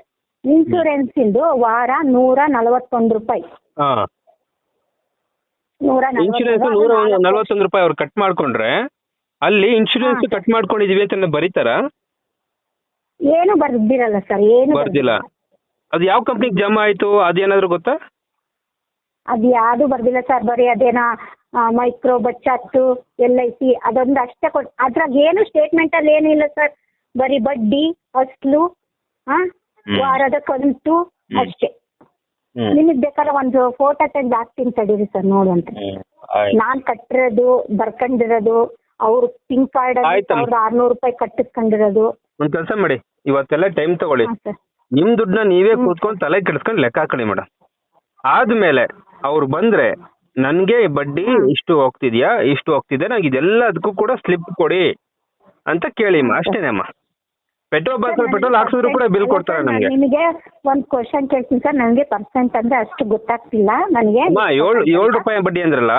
ಇನ್ಸೂರೆನ್ಸ್ ಇಂದು ವಾರ ನೂರ ನಲವತ್ತೊಂದು ರೂಪಾಯಿ. ಹಾಂ. ನೂರ ಇನ್ಶೂರೆನ್ಸ್ ನೂರ ನಲ್ವತ್ತೊಂದು ರೂಪಾಯಿ ಅವ್ರು ಕಟ್ ಮಾಡ್ಕೊಂಡ್ರೆ ಅಲ್ಲಿ ಇನ್ಶೂರೆನ್ಸ್ ಹಾ. ಕಟ್ ಮಾಡ್ಕೊಂಡಿದೀವಿ ಅಂತ ಬರೀತಾರ? ಏನು ಬರ್ದಿರಲ್ಲ ಸರ್. ಏನು ಬರ್ದಿಲ್ಲ. ಅದು ಯಾವ ಕಂಪ್ನಿಗೆ ಜಮಾ ಆಯ್ತು? ಅದೇನಾದ್ರು ಗೊತ್ತಾ? ಅದ್ ಯಾವುದು ಬರ್ದಿಲ್ಲ ಸರ್. ಬರೀ ಅದೇನ ಮೈಕ್ರೋ ಬಚ್ಚತ್ತು ಎಲ್ ಐ ಸಿ ಅದೊಂದು ಅಷ್ಟೇ ಕೊಟ್ ಅದ್ರಾಗ ಏನು ಸ್ಟೇಟ್ಮೆಂಟ್ ಅಲ್ಲಿ ಏನಿಲ್ಲ ಸರ್ ಬರೀ ಬಡ್ಡಿ ಅಸ್ಲು. ವಾರದ ಕಂತು ಅಷ್ಟೇ. ನಿಮಗೆ ಬೇಕಾದ್ರೆ ಒಂದು ಫೋಟೋ ತೆಗೆದು ಹಾಕ್ತೀನಿ ತಡೀರಿ ಸರ್ ನೋಡುವಂತ ನಾನ್ ಕಟ್ಟಿರೋದು ಬರ್ಕೊಂಡಿರೋದು ಅವ್ರು ಪಿಂಕ್ ಕಾರ್ಡ್. ಸಾವಿರದ ಆರ್ನೂರು ರೂಪಾಯಿ ಕಟ್ಟಿಸ್ಕೊಂಡಿರೋದು. ಒಂದ್ ಕೆಲಸ ಮಾಡಿ ಇವತ್ತೆಲ್ಲ ಟೈಮ್ ತಗೊಳ್ಳಿ. ನಿಮ್ ದುಡ್ಡನ್ನ ನೀವೇ ಕೂತ್ಕೊಂಡು ತಲೆ ಕೆಡಿಸ್ಕೊಂಡು ಲೆಕ್ಕ ಹಾಕೊಳ್ಳಿ ಮೇಡಮ್ ಆದ್ಮೇಲೆ ಅವ್ರು ಬಂದ್ರೆ ನನ್ಗೆ ಬಡ್ಡಿ ಇಷ್ಟು ಹೋಗ್ತಿದ್ಯಾ? ಇಷ್ಟು ಹೋಗ್ತಿದೆ ನಂಗೆ ಇದೆಲ್ಲದಕ್ಕೂ ಕೂಡ ಸ್ಲಿಪ್ ಕೊಡಿ ಅಂತ ಕೇಳಿ ಅಮ್ಮ. ಅಷ್ಟೇನೆ ಅಮ್ಮ. ಪೆಟ್ರೋಲ್ ಬಸ್ ಪೆಟ್ರೋಲ್ ಹಾಕ್ಸಿದ್ರು ಕೂಡ ಬಿಲ್ ಕೊಡ್ತಾರೆ ನಮಗೆ. ನಿಮಗೆ ಒಂದ್ ಕ್ವಶನ್ ಕೇಳ್ತೀನಿ ಸರ್. ನನಗೆ ಪರ್ಸೆಂಟ್ ಅಂದ್ರೆ ಅಷ್ಟು ಗೊತ್ತಾಗ್ತಿಲ್ಲ. ನನಗೆ ಅಮ್ಮ ಏಳು ಏಳು ರೂಪಾಯಿ ಬಡ್ಡಿ ಅಂದ್ರಲ್ಲ?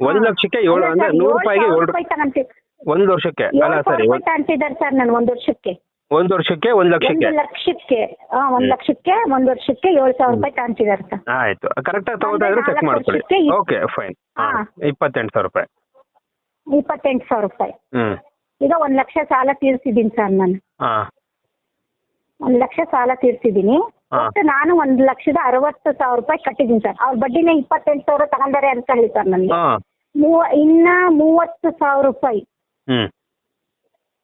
ಒಂದ್ ಲಕ್ಷಕ್ಕೆ ಏಳು ಅಂದ್ರೆ ನೂರು ರೂಪಾಯಿಗೆ ಏಳು ರೂಪಾಯಿ ಒಂದ್ ವರ್ಷಕ್ಕೆ. ಅಲ್ಲ ಸರಿ ಅಂತಿದ್ದಾರೆ ಸರ್ ನಾನು ಒಂದ್ ವರ್ಷಕ್ಕೆ. ಒಂದ್ ವರ್ಷಕ್ಕೆ ಒಂದ್ ಲಕ್ಷಕ್ಕೆ? ಒಂದು ಲಕ್ಷಕ್ಕೆ. ಆ, ಒಂದ್ ಲಕ್ಷಕ್ಕೆ ಒಂದ್ ವರ್ಷಕ್ಕೆ ಏಳು ಸಾವಿರ ರೂಪಾಯಿ ತಗೊಂತಿದ್ದಾರೆ ಸರ್ ಆಯ್ತು. ಕರೆಕ್ಟ್ ಆಗಿ ತಗೋತಾ ಇದ್ರೆ ಚೆಕ್ ನಾಲ್ಕು ಮಾಡ್ಕೊಳ್ಳಿ. ವರ್ಷಕ್ಕೆ ಓಕೆ ಫೈನ್ ಹಾ. ಇಪ್ಪತ್ತೆಂಟು ಸಾವಿರ ರೂಪಾಯಿ. ಇಪ್ಪತ್ತೆಂಟು ಸಾವಿರ ರೂಪಾಯಿ. ಹ್ಮ್. ಈಗ ಒಂದ್ ಲಕ್ಷ ಸಾಲ ತೀರ್ಸಿದ್ದೀನಿ ಸರ್ ನಾನು. ಹಾ. ಒಂದ್ ಲಕ್ಷ ಸಾಲ ತೀರ್ಸಿದ್ದೀನಿ. ಹಾ. ಒಟ್ಟು ನಾನು ಒಂದ್ ಲಕ್ಷದ ಅರವತ್ತು ಸಾವಿರ ರೂಪಾಯಿ ಕಟ್ಟಿದ್ದೀನಿ ಸರ್. ಅವ್ರ ಬಡ್ಡಿನೇ ಇಪ್ಪತ್ತೆಂಟು ಸಾವಿರ ತಗೊಂಡಾರೆ ಹೇಳಿ ಸರ್ ನನ್ಗೆ. ಹಾ. ಮೂವ ಇನ್ನ ಮೂವತ್ತು ಸಾವಿರ ರೂಪಾಯಿ. ಹ್ಮ್.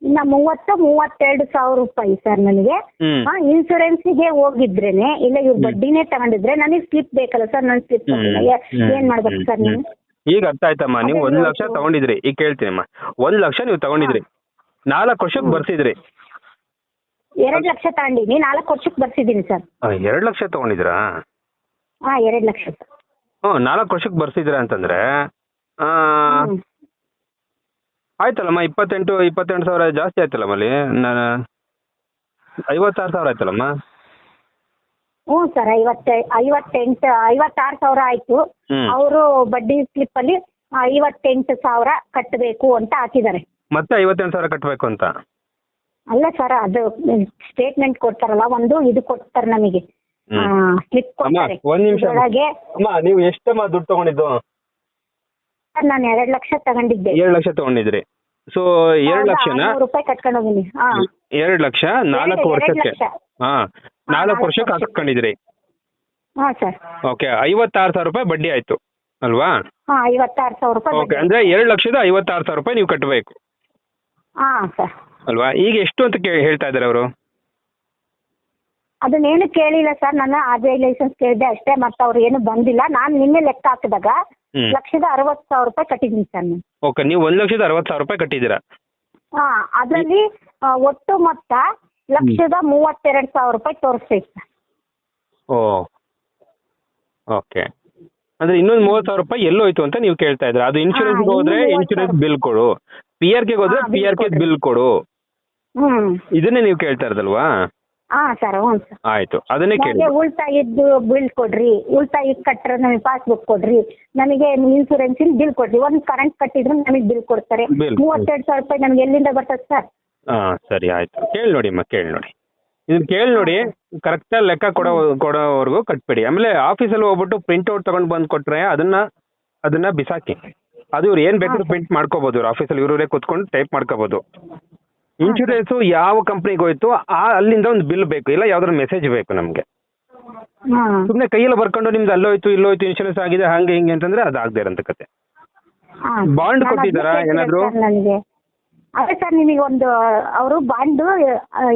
ಇನ್ನ ಮೂವತ್ತು ಮೂವತ್ತೆರಡು ಸಾವಿರ ರೂಪಾಯಿ ಸರ್ ನನಗೆ. ಹ್ಮ್. ಹೋಗಿದ್ರೇನೆ ಇಲ್ಲ ಇವ್ರು ಬಡ್ಡಿನೇ ತಗೊಂಡಿದ್ರೆ ನನಗೆ ಸ್ಲಿಪ್ ಬೇಕಲ್ಲ ಸರ್ ನನ್ ಸ್ಲಿಪ್ ಹ್ಮ್. ಏನ್ ಮಾಡ್ಬೇಕು ಸರ್ ಹ್ಮ್. ನೀವು? ಈಗ ಅರ್ಥ ಆಯ್ತಮ್ಮ ನೀವು ಒಂದ್ ಲಕ್ಷ ತಗೊಂಡಿದ್ರಿ ಈಗ ಕೇಳ್ತೀನಮ್ಮ. ಒಂದ್ ಲಕ್ಷ ನೀವು ತಗೊಂಡಿದ್ರಿ ನಾಲ್ಕು ವರ್ಷಕ್ಕೆ ಬರ್ಸಿದ್ರಿ. ಎರಡ್ ಲಕ್ಷ ತಗೊಂಡಿನಿ ನಾಲ್ಕು ವರ್ಷಕ್ಕೆ ಬರ್ಸಿದ್ದೀನಿ ಸರ್. ಆ, ಎರಡ್ ಲಕ್ಷ ತಗೊಂಡಿದ್ರಾ? ಹಾ ಎರಡ್ ಲಕ್ಷ. ಸರ್ ಹ್ಮ್ ನಾಲ್ಕು ವರ್ಷಕ್ಕೆ ಬರ್ಸಿದ್ರ ಅಂತಂದ್ರೆ ಆ, ಹ್ಮ್. ಆಯ್ತಲ್ಲಮ್ಮ ಇಪ್ಪತ್ತೆಂಟು ಇಪ್ಪತ್ತೆಂಟು ಸಾವಿರ ಜಾಸ್ತಿ ಆಯ್ತಲ್ಲಮ್ಮ ಅಲ್ಲಿ? ನಾನು ಐವತ್ತಾರು ಸಾವಿರ ಆಯ್ತಲ್ಲಮ್ಮ ಹ್ಞೂ ಸರ್ ಐವತ್ತೆ ಐವತ್ತೆಂಟು ಐವತ್ತಾರು ಸಾವಿರ ಆಯ್ತು. ಹ್ಮ್. ಅವರು ಬಡ್ಡಿ ಸ್ಲಿಪ್ ಅಲ್ಲಿ ಐವತ್ತೆಂಟು ಸಾವಿರ ಕಟ್ಟಬೇಕು ಅಂತ ಹಾಕಿದ್ದಾರೆ. ಮತ್ತೆ ಐವತ್ತೆಂಟು ಸಾವಿರ ಕಟ್ಟಬೇಕು ಅಂತ? ಅಲ್ಲ ಸರ್ ಅದು ಸ್ಟೇಟ್ಮೆಂಟ್ ಕೊಡ್ತಾರಲ್ಲ ಒಂದು ಇದು ಕೊಡ್ತಾರೆ ನಮಗೆ. ಹ್ಮ್. ಸ್ಲಿಪ್ ಅಮ್ಮ ಕೊಡ್ತಾರೆ. ಒಂದ್ ನಿಮಿಷ ಒಳಗೆ ಅಮ್ಮ ನೀವು ಎಷ್ಟಮ್ಮ ದುಡ್ಡು ತಗೊಂಡಿದ್ದು? ಸರ್ ನಾನು ಎರಡ್ ಲಕ್ಷ ತಗೊಂಡಿದ್ದೆ. ಎರಡು ಲಕ್ಷ ತಗೊಂಡಿದ್ರಿ. ಸೊ ಎರಡು ಲಕ್ಷನ? ಆರ್ನೂರು ರೂಪಾಯಿ ಕಟ್ಕೊಂಡು ಹೋಗಿನಿ. ಹಾ. ಎರಡು ಲಕ್ಷ ನಾಲ್ಕು ಎರಡು ವರ್ಷಕ್ಕೆ? ಲಕ್ಷ. ಹಾ ನಾಲ್ಕು ನಾಲ್ಕು ವರ್ಷಕ್ಕೆ ವರ್ಷಕ್ಕೆ. ಹಾಕೊಂಡಿದ್ರಿ ಹಾ ಸರ್. ಓಕೆ ಐವತ್ತಾರು ಸಾವಿರ ರೂಪಾಯಿ ಬಡ್ಡಿ ಆಯ್ತು ಅಲ್ವಾ? ಹಾ ಐವತ್ತಾರು ಸಾವಿರ ರೂಪಾಯಿ ಓಕೆ ಬಡ್ಡಿ. ಅಂದ್ರೆ ಎರಡು ಲಕ್ಷದ ಐವತ್ತಾರು ಸಾವಿರ ರೂಪಾಯಿ ನೀವು ಕಟ್ಟಬೇಕು ಹಾ ಸರ್. ಅಲ್ವಾ? ಈಗ ಎಷ್ಟು ಅಂತ ಕೇ ಹೇಳ್ತಾ ಇದ್ದಾರೆ ಅವರು? ಅದನ್ನೇನು ಕೇಳಿಲ್ಲ ಸರ್ ನಾನು ಆರ್ ಬಿ ಐ ಲೈಸೆನ್ಸ್ ಕೇಳಿದೆ ಅಷ್ಟೇ ಮತ್ತೆ ಅವ್ರು ಏನು ಬಂದಿಲ್ಲ. ನಾನು ನಿನ್ನೆ ಲೆಕ್ಕ ಹಾಕಿದಾಗ ಹ್ಮ್. ಲಕ್ಷದ ಅರವತ್ತು ಸಾವಿರ ರೂಪಾಯಿ ಕಟ್ಟಿದ್ದೀನಿ ಸರ್ ನಾನು. ಓಕೆ ನೀವು ಒಂದು ಲಕ್ಷದ ಅರವತ್ತು ಸಾವಿರ ರೂಪಾಯಿ ಕಟ್ಟಿದ್ದೀರಾ? ಹಾ ಅದರಲ್ಲಿ ಒಟ್ಟು ಮೊತ್ತ ಲಕ್ಷದ ಮೂವತ್ತೆರಡು ಸಾವಿರ ರೂಪಾಯಿ ತೋರಿಸ್ತೈತೆ ಸರ್. ಓ ಓಕೆ. ಅಂದ್ರೆ ಇನ್ನೊಂದು ಮೂವತ್ತು ಸಾವಿರ ರೂಪಾಯಿ ಎಲ್ಲೋಯ್ತು ಅಂತ ನೀವು ಕೇಳ್ತಾ ಇದ್ರ ಅದು ಇನ್ಶೂರೆನ್ಸ್ಗೆ ಹಾ, ಹೋದ್ರೆ ಇನ್ನೂ ಇನ್ಶೂರೆನ್ಸ್ ಬಿಲ್ ಕೊಡು. ಪಿ ಆರ್ ಕೆಗೆ ಹೋದ್ರೆ ಹಾ, P bill R K. Bill ಕೊಡು. ಹ್ಮ್. ಇದನ್ನೇ ನೀವು ಕೇಳ್ತಾ ಇರೋದಲ್ವಾ? ಹಾ ಸರ್ ಹ್ಞೂ ಸರ್. ಆಯ್ತು. ಅದನ್ನೇ ಕೇಳಿ ನನಗೆ ಉಳಿತಾಯದ್ದು ಬಿಲ್ ಕೊಡ್ರಿ. ಉಳಿತಾಯ ಕಟ್ಟರೆ ನಮಗೆ ಪಾಸ್ಬುಕ್ ಕೊಡ್ರಿ. ನನಗೆ ಇನ್ಸೂರೆನ್ಸಿನ ಬಿಲ್ ಕೊಡ್ರಿ. ಒಂದು ಕರೆಂಟ್ ಕಟ್ಟಿದ್ರು ನಮಗೆ ಬಿಲ್ ಕೊಡ್ತಾರೆ. Bill. ಮೂವತ್ತೆರಡು ಸಾವಿರ ರೂಪಾಯಿ ನನಗೆ ಎಲ್ಲಿಂದ ಬರ್ತದೆ ಸರ್? ಹಾ ಸರಿ ಆಯ್ತು. ಕೇಳಿ ನೋಡಿ ಅಮ್ಮ ಕೇಳಿ ನೋಡಿ. ಇದನ್ನ ಕೇಳಿ ನೋಡಿ ಕರೆಕ್ಟ್ ಲೆಕ್ಕ ಕೊಡೋ ಕೊಡೋವರೆಗೂ ಕಟ್ಬೇಡಿ. ಆಮೇಲೆ ಆಫೀಸಲ್ಲಿ ಹೋಗ್ಬಿಟ್ಟು ಪ್ರಿಂಟ್ ಔಟ್ ತಗೊಂಡ್ ಬಂದು ಕೊಟ್ರೆ ಅದನ್ನ ಅದನ್ನ ಬಿಸಾಕಿ. ಅದು ಇವ್ರು ಏನ್ ಬೇಕಾದ್ರೂ ಪ್ರಿಂಟ್ ಮಾಡ್ಕೋಬಹುದು ಇವ್ರು ಆಫೀಸಲ್ಲಿ. ಇವರೇ ಕುತ್ಕೊಂಡು ಟೈಪ್ ಮಾಡ್ಕೋಬಹುದು ಇನ್ಶೂರೆನ್ಸ್ ಯಾವ ಕಂಪ್ನಿಗೆ ಹೋಯ್ತು ಆ ಅಲ್ಲಿಂದ ಒಂದು ಬಿಲ್ ಬೇಕು. ಇಲ್ಲ ಯಾವ್ದಾರ ಮೆಸೇಜ್ ಬೇಕು ನಮ್ಗೆ. ಸುಮ್ನೆ ಕೈಯಲ್ಲಿ ಬರ್ಕೊಂಡು ನಿಮ್ದು ಅಲ್ಲೋಯ್ತು ಇಲ್ಲೋಯ್ತು ಇನ್ಶೂರೆನ್ಸ್ ಆಗಿದೆ ಹಂಗೆ ಹಿಂಗೆ ಅಂತಂದ್ರೆ ಅದು ಆಗದೆ ಇರೋಂಥ ಕತೆ. ಬಾಂಡ್ ಕೊಟ್ಟಿದಾರ ಕೊಟ್ಟಿದ್ದಾರಾ ಏನಾದ್ರು? ಅದೇ ಸರ್ ನಿಮಗೆ ಒಂದು ಅವರು ಬಾಂಡ್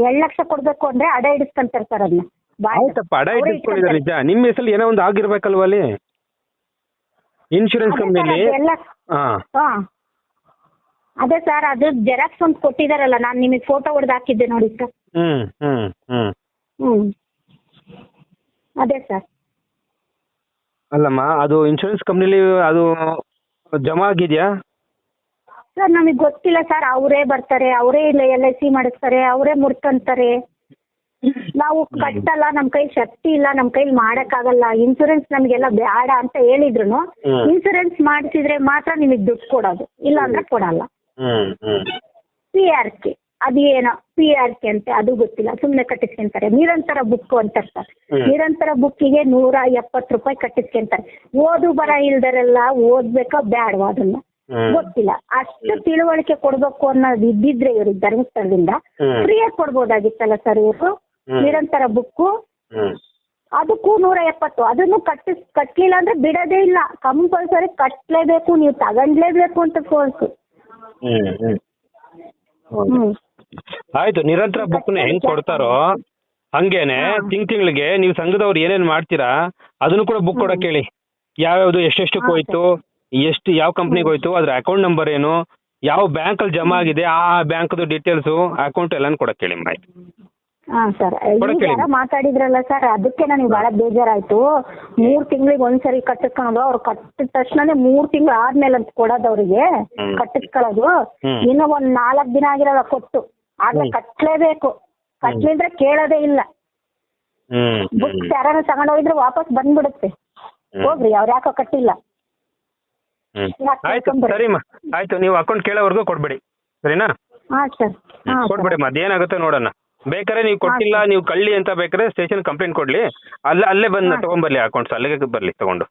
ಎರಡು ಲಕ್ಷ ಕೊಡ್ಬೇಕು ಅಂದ್ರೆ ಅಡ ಇಡಿಸ್ಕೊಂತಾರೆ ಸರ್ ಅದನ್ನ. ಆಯ್ತಪ್ಪ ಅಡ ಇಟ್ಟಿಟ್ಕೊಂಡಿದ್ದಾರೆ ನಿಜ. ನಿಮ್ಮ ಹೆಸರಲ್ಲಿ ಏನೋ ಒಂದು ಆಗಿರ್ಬೇಕಲ್ವ ಅಲ್ಲಿ ಇನ್ಶೂರೆನ್ಸ್ ಕಂಪ್ನಿಲಿ ಅದೇ ಸರ್ ಅದು ಜೆರಾಕ್ಸ್ ಒಂದು ಕೊಟ್ಟಿದಾರಲ್ಲ ನಾನು ನಿಮಗೆ ಫೋಟೋ ಹೊಡೆದು ಹಾಕಿದ್ದೆ ನೋಡಿ ಸರ್ ಹ್ಮ್ ಹ್ಮ್ ಹ್ಮ್. ಹ್ಮ್. ಅದೇ ಸರ್ ಅಲ್ಲಮ್ಮ ಅದು ಇನ್ಶೂರೆನ್ಸ್ ಕಂಪ್ನಿಲಿ ಅದು ಜಮಾ ಆಗಿದೆಯಾ? ಸರ್ ನಮಗೆ ಗೊತ್ತಿಲ್ಲ ಸರ್ ಅವರೇ ಬರ್ತಾರೆ ಅವರೇ ಇಲ್ಲ ಎಲ್ ಐ ಸಿ ಮಾಡಿಸ್ತಾರೆ ಅವರೇ ಮುರ್ಕಂತಾರೆ. ನಾವು ಕಟ್ಟಲ್ಲ ನಮ್ಮ ಕೈ ಶಕ್ತಿ ಇಲ್ಲ ನಮ್ಮ ಕೈಲಿ ಮಾಡಕ್ಕಾಗಲ್ಲ ಇನ್ಸೂರೆನ್ಸ್ ನಮಗೆಲ್ಲ ಬೇಡ ಅಂತ ಹೇಳಿದ್ರು ಹ್ಮ್. ಇನ್ಸೂರೆನ್ಸ್ ಮಾಡಿಸಿದ್ರೆ ಮಾತ್ರ ನಿಮಗೆ ದುಡ್ಡು ಕೊಡೋದು ಇಲ್ಲ ಅಂದ್ರೆ ಕೊಡಲ್ಲ. ಪಿ ಆರ್ ಕೆ ಅದು ಏನೋ ಪಿ ಆರ್ ಕೆ ಅಂತೆ ಅದು ಗೊತ್ತಿಲ್ಲ ಸುಮ್ಮನೆ ಕಟ್ಟಿಸ್ಕೊಂತಾರೆ. ನಿರಂತರ ಬುಕ್ ಅಂತ ಸರ್ ನಿರಂತರ ಬುಕ್ಕಿಗೆ ನೂರ ಎಪ್ಪತ್ತು ರೂಪಾಯಿ ಕಟ್ಟಿಸ್ಕೊಂತಾರೆ. ಓದು ಬರ ಇಲ್ದರೆಲ್ಲ ಓದ್ಬೇಕಾ ಬೇಡವಾ ಅದನ್ನ? ಗೊತ್ತಿಲ್ಲ. ಅಷ್ಟು ತಿಳುವಳಿಕೆ ಕೊಡ್ಬೇಕು ಅನ್ನೋದು ಇದ್ದಿದ್ರೆ ಇವರು ಧರ್ಮಸ್ಥಳದಿಂದ ಫ್ರೀ ಫ್ರೀಯಾಗಿ ಕೊಡ್ಬೋದಾಗಿತ್ತಲ್ಲ ಸರ್ ಇವರು? ನಿರಂತರ ಬುಕ್ಕು ಅದಕ್ಕೂ ನೂರ ಎಪ್ಪತ್ತು. ಅದನ್ನು ಕಟ್ಟಿಸ್ ಕಟ್ಲಿಲ್ಲ ಅಂದ್ರೆ ಬಿಡೋದೇ ಇಲ್ಲ. ಕಂಪಲ್ಸರಿ ಕಟ್ಲೇಬೇಕು ನೀವು ತಗೊಂಡ್ಲೇಬೇಕು ಅಂತ ಫೋರ್ಸ್ ಹ್ಮ್ ಹ್ಮ್. ಹ್ಮ್. ಆಯ್ತು ನಿರಂತರ ಬುಕ್ ಹೆಂಗ್ ಕೊಡ್ತಾರೋ ಹಂಗೇನೆ ತಿಂಗ್ ತಿಂಗಳಿಗೆ ನೀವು ಸಂಘದವ್ರು ಏನೇನ್ ಮಾಡ್ತೀರಾ ಅದನ್ನು ಕೂಡ ಬುಕ್ ಕೊಡಕ್ ಹೇಳಿ ಯಾವ್ಯಾವ್ದು ಎಷ್ಟೆಷ್ಟಕ್ಕೆ ಹೋಯ್ತು ಎಷ್ಟು ಯಾವ ಕಂಪ್ನಿಗೆ ಹೋಯ್ತು ಅದ್ರ ಅಕೌಂಟ್ ನಂಬರ್ ಏನು ಯಾವ ಬ್ಯಾಂಕ್ ಅಲ್ಲಿ ಜಮಾ ಆಗಿದೆ ಆ ಬ್ಯಾಂಕ್ದು ಡೀಟೇಲ್ಸ್ ಅಕೌಂಟ್ ಎಲ್ಲಾನು ಕೊಡಕ್ ಹೇಳಿ ಮಾಡಿ ಹಾ ಸರ್ ಈಗ ಯಾರೋ ಮಾತಾಡಿದ್ರಲ್ಲ ಸರ್ ಅದಕ್ಕೆ ನನಗೆ ಬಹಳ ಬೇಜಾರಾಯ್ತು. ಮೂರ್ ತಿಂಗಳಿಗೆ ಒಂದ್ಸರಿ ಕಟ್ಟಿಸ್ಕೊಳ್ಳೋದು ಅವ್ರು ಕಟ್ಟಿದ ತಕ್ಷಣನೇ ಮೂರ್ ತಿಂಗಳು ಆದ್ಮೇಲೆ ಅಂತ ಕೊಡೋದು ಅವರಿಗೆ. ಕಟ್ಟಿಸ್ಕೊಳ್ಳೋದು. ಇನ್ನು ಒಂದ್ ನಾಲ್ಕ್ ದಿನ ಆಗಿರಲ್ಲ ಕೊಟ್ಟು. ಆದ್ರೆ. ಕಟ್ಲೇಬೇಕು. ಕಟ್ಲಿದ್ರೆ ಕೇಳೋದೇ ಇಲ್ಲ. ಬುಕ್ಸ್ ಯಾರು ತಗೊಂಡೋಗಿದ್ರೆ ವಾಪಸ್ ಬಂದ್ಬಿಡುತ್ತೆ. ಹೋಗ್ರಿ ಅವ್ರ ಯಾಕೋ ಕಟ್ಟಿಲ್ಲ. ಆಯ್ತು? ಸರಿಮ್ಮ ಆಯ್ತು ನೀವು ಅಕೌಂಟ್ ಕೇಳೋವರೆಗೂ ಕೊಡ್ಬೇಡಿ. ಸರಿನಾ? ಕೊಡ್ಬೇಡಿ ಅದೇನಾಗುತ್ತೆ ನೋಡೋಣ. ಬೇಕಾದ್ರೆ ನೀವು ಕೊಟ್ಟಿಲ್ಲ ನೀವು ಕಳ್ಳಿ ಅಂತ ಬೇಕಾದ್ರೆ ಸ್ಟೇಷನ್ ಕಂಪ್ಲೇಂಟ್ ಕೊಡ್ಲಿ. ಅಲ್ಲೇ ಅಲ್ಲೇ ಬಂದು ತಗೊಂಬರ್ಲಿ ಅಕೌಂಟ್ಸ್ ಅಲ್ಲಿಗೆ ಬರ್ಲಿ ತಗೊಂಡು.